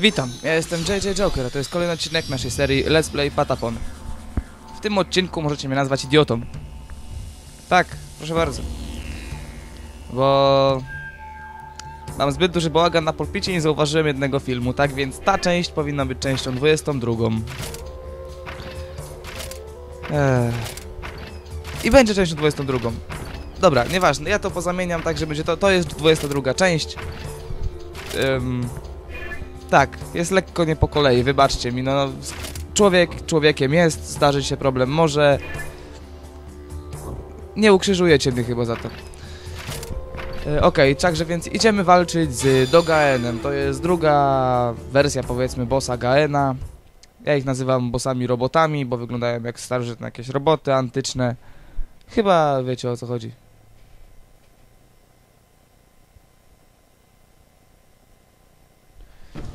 Witam, ja jestem JJ Joker, a to jest kolejny odcinek naszej serii Let's Play Patapon. W tym odcinku możecie mnie nazwać idiotą. Tak, proszę bardzo. Bo... Mam zbyt duży bałagan na pulpicie i nie zauważyłem jednego filmu, tak więc ta część powinna być częścią 22. Eee. I będzie częścią 22. Dobra, nieważne, ja to pozamieniam tak, że będzie to, to jest 22 część. Ym, tak, jest lekko nie po kolei, wybaczcie mi, no człowiek człowiekiem jest, zdarzyć się problem może. Nie ukrzyżujecie mnie chyba za to. E, Okej, także więc idziemy walczyć z Dogaenem. To jest druga wersja powiedzmy bossa Gaena. Ja ich nazywam bossami robotami, bo wyglądają jak starożytne jakieś roboty antyczne. Chyba wiecie o co chodzi.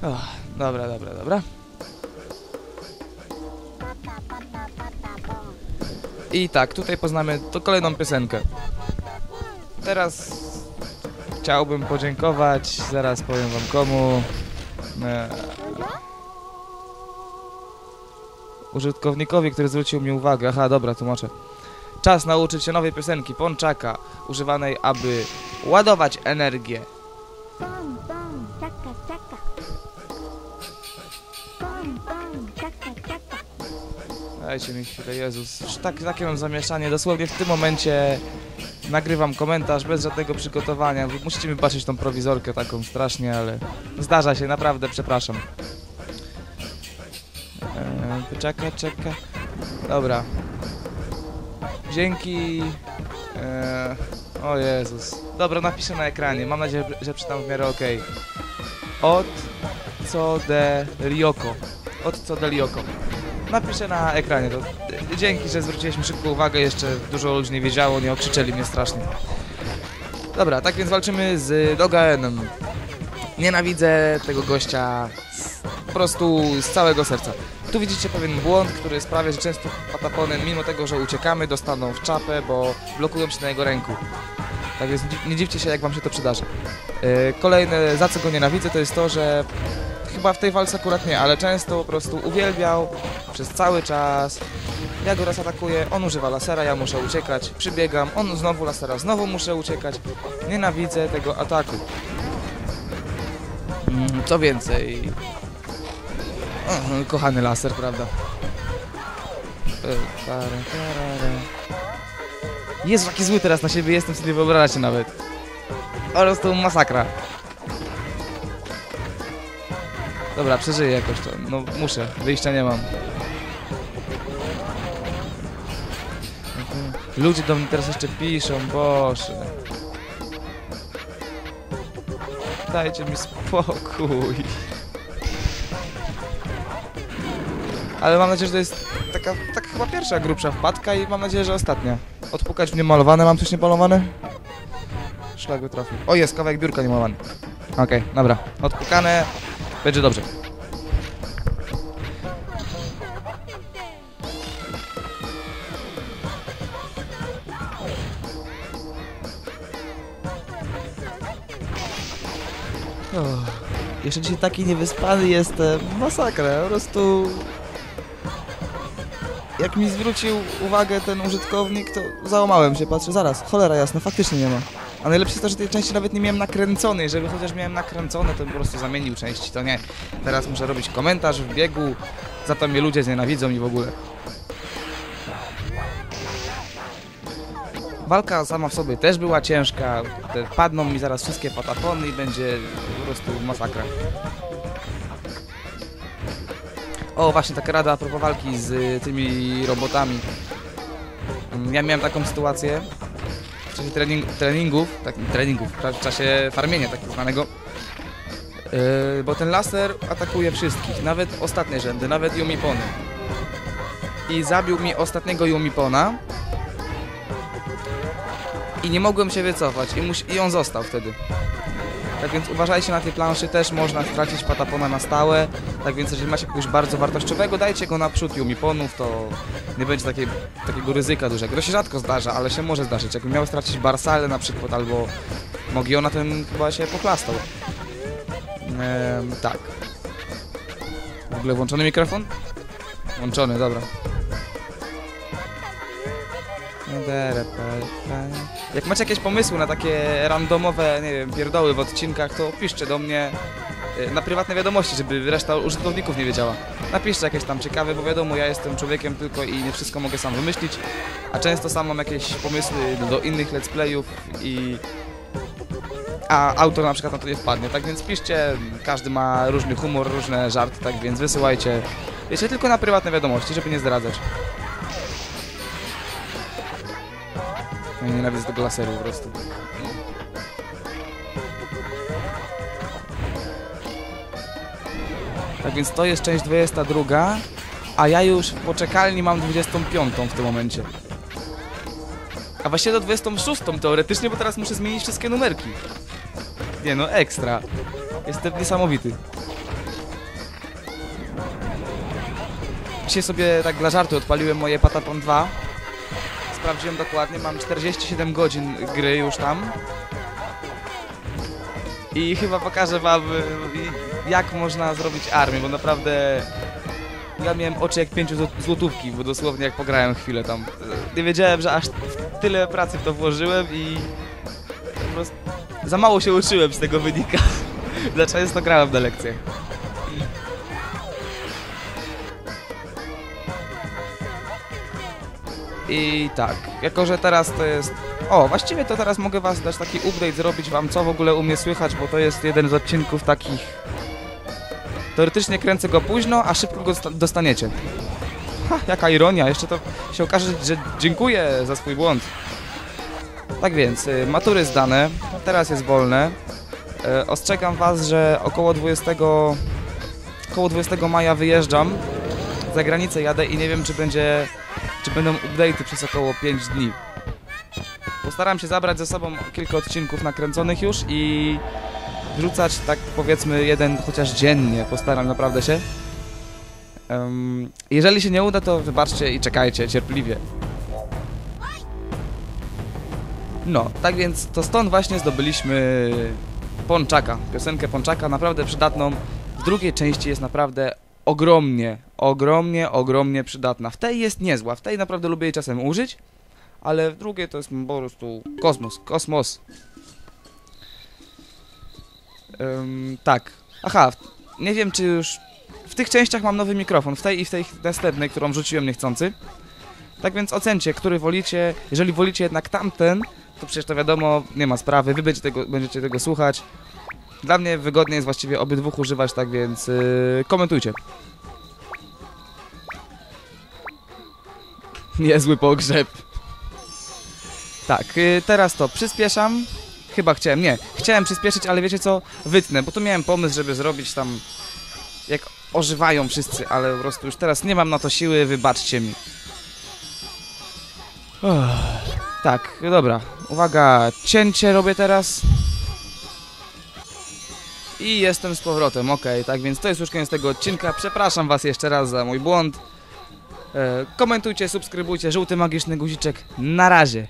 Och, dobra, dobra, dobra. I tak, tutaj poznamy to kolejną piosenkę. Teraz chciałbym podziękować, zaraz powiem wam komu. E, użytkownikowi, który zwrócił mi uwagę. Aha, dobra, tłumaczę. Czas nauczyć się nowej piosenki Ponczaka, używanej, aby ładować energię. Dajcie mi chwilę, Jezus. Tak, takie mam zamieszanie. Dosłownie w tym momencie nagrywam komentarz bez żadnego przygotowania. Musicie mi baczyć tą prowizorkę taką strasznie, ale zdarza się, naprawdę przepraszam. Eee, czeka, czeka. Dobra. Dzięki. Eee, o Jezus. Dobra, napiszę na ekranie. Mam nadzieję, że czytam w miarę ok. Od co de Lioko. Od co de Lioko. Napiszę na ekranie to. Dzięki, że zwróciłeś mi szybko uwagę, jeszcze dużo ludzi nie wiedziało, nie okrzyczeli mnie strasznie. Dobra, tak więc walczymy z Dogaenem. Nienawidzę tego gościa z, po prostu z całego serca. Tu widzicie pewien błąd, który sprawia, że często patapony, mimo tego, że uciekamy, dostaną w czapę, bo blokują się na jego ręku. Tak więc nie- dziwcie się, jak wam się to przydarzy. Yy, Kolejne, za co go nienawidzę, to jest to, że chyba w tej walce akurat nie, ale często po prostu uwielbiał przez cały czas. Ja go raz atakuję, on używa lasera, ja muszę uciekać, przybiegam, on znowu lasera, znowu muszę uciekać. Nienawidzę tego ataku. Mm, Co więcej... O, kochany laser, prawda? Jezu, jaki zły teraz na siebie jestem, sobie wyobrażacie nawet. Po prostu masakra. Dobra, przeżyję jakoś to. No muszę, wyjścia nie mam. Ludzie do mnie teraz jeszcze piszą, boże. Dajcie mi spokój. Ale mam nadzieję, że to jest taka, taka chyba pierwsza grubsza wpadka i mam nadzieję, że ostatnia. Odpukać mnie malowane, mam coś niepalowane? Szlak trafił. O, jest kawałek biurka niemalowany. Okej, dobra. Odpukane. Będzie dobrze. O, jeszcze dzisiaj taki niewyspany jestem. Masakra, po prostu... Jak mi zwrócił uwagę ten użytkownik, to załamałem się, patrzę, zaraz, cholera jasna, faktycznie nie ma. A najlepsze jest to, że tej części nawet nie miałem nakręconej, żeby chociaż miałem nakręcone, to po prostu zamienił części, to nie. Teraz muszę robić komentarz w biegu, za to mnie ludzie znienawidzą i w ogóle. Walka sama w sobie też była ciężka, padną mi zaraz wszystkie patapony i będzie po prostu masakra. O, właśnie taka rada a propos walki z y, tymi robotami. Mm, Ja miałem taką sytuację w czasie trening, treningów, tak, treningów, w czasie farmienia tak zwanego, yy, bo ten laser atakuje wszystkich, nawet ostatnie rzędy, nawet Yumipony. I zabił mi ostatniego Yumipona i nie mogłem się wycofać i, i on został wtedy. Tak więc uważajcie na tej planszy, też można stracić patapona na stałe. Tak więc jeżeli macie kogoś bardzo wartościowego, dajcie go naprzód Yumiponów, to nie będzie takiej, takiego ryzyka dużego. To się rzadko zdarza, ale się może zdarzyć. Jakbym miał stracić Barsalę na przykład, albo Mogiona, ten chyba się poplastał. Ehm, tak. ogóle włączony mikrofon? Włączony, dobra. Jak macie jakieś pomysły na takie randomowe, nie wiem, pierdoły w odcinkach, to piszcie do mnie y, na prywatne wiadomości, żeby reszta użytkowników nie wiedziała. Napiszcie jakieś tam ciekawe, bo wiadomo, ja jestem człowiekiem tylko i nie wszystko mogę sam wymyślić, a często sam mam jakieś pomysły do innych let's playów i... A autor na przykład na to nie wpadnie, tak więc piszcie, każdy ma różny humor, różne żarty, tak więc wysyłajcie, wiecie, tylko na prywatne wiadomości, żeby nie zdradzać. Ja nienawidzę tego laseru po prostu. Tak więc to jest część 22, a ja już w poczekalni mam 25 w tym momencie. A właściwie do 26 teoretycznie, bo teraz muszę zmienić wszystkie numerki. Nie no, ekstra. Jestem niesamowity. Dzisiaj sobie tak dla żartu odpaliłem moje Patapon 2. Sprawdziłem dokładnie, mam 47 godzin gry już tam. I chyba pokażę wam y, jak można zrobić armię, bo naprawdę ja miałem oczy jak pięciu zł- złotówki, bo dosłownie jak pograłem chwilę tam. y, Nie wiedziałem, że aż tyle pracy w to włożyłem i po prostu za mało się uczyłem z tego wynika. Za często grałem na lekcjach. I tak, jako że teraz to jest... O, właściwie to teraz mogę was dać taki update, zrobić wam co w ogóle u mnie słychać, bo to jest jeden z odcinków takich... Teoretycznie kręcę go późno, a szybko go sta- dostaniecie. Ha, jaka ironia, jeszcze to się okaże, że dziękuję za swój błąd. Tak więc, y, matury zdane, teraz jest wolne. E, ostrzegam was, że około 20... Około 20 maja wyjeżdżam. Za granicę jadę i nie wiem, czy będzie czy będą update'y przez około 5 dni. Postaram się zabrać ze sobą kilka odcinków nakręconych już i wrzucać tak powiedzmy jeden chociaż dziennie. Postaram naprawdę się. Em, jeżeli się nie uda, to wybaczcie i czekajcie cierpliwie. No, tak więc to stąd właśnie zdobyliśmy Pączaka, piosenkę Pączaka, naprawdę przydatną. W drugiej części jest naprawdę ogromnie, ogromnie, ogromnie przydatna. W tej jest niezła, w tej naprawdę lubię jej czasem użyć, ale w drugiej to jest po prostu kosmos, kosmos. Tak, aha, nie wiem czy już... W tych częściach mam nowy mikrofon, w tej i w tej następnej, którą rzuciłem niechcący. Tak więc ocencie, który wolicie. Jeżeli wolicie jednak tamten, to przecież to wiadomo, nie ma sprawy, wy będziecie tego, będziecie tego słuchać. Dla mnie wygodnie jest właściwie obydwóch używać, tak więc yy, komentujcie. Niezły pogrzeb. Tak, yy, teraz to przyspieszam. Chyba chciałem, nie, chciałem przyspieszyć, ale wiecie co, wytnę, bo tu miałem pomysł, żeby zrobić tam jak ożywają wszyscy, ale po prostu już teraz nie mam na to siły, wybaczcie mi. Uff, tak, dobra, uwaga, cięcie robię teraz. I jestem z powrotem, okej, tak więc to jest już koniec tego odcinka. Przepraszam was jeszcze raz za mój błąd. E, komentujcie, subskrybujcie, żółty magiczny guziczek. Na razie.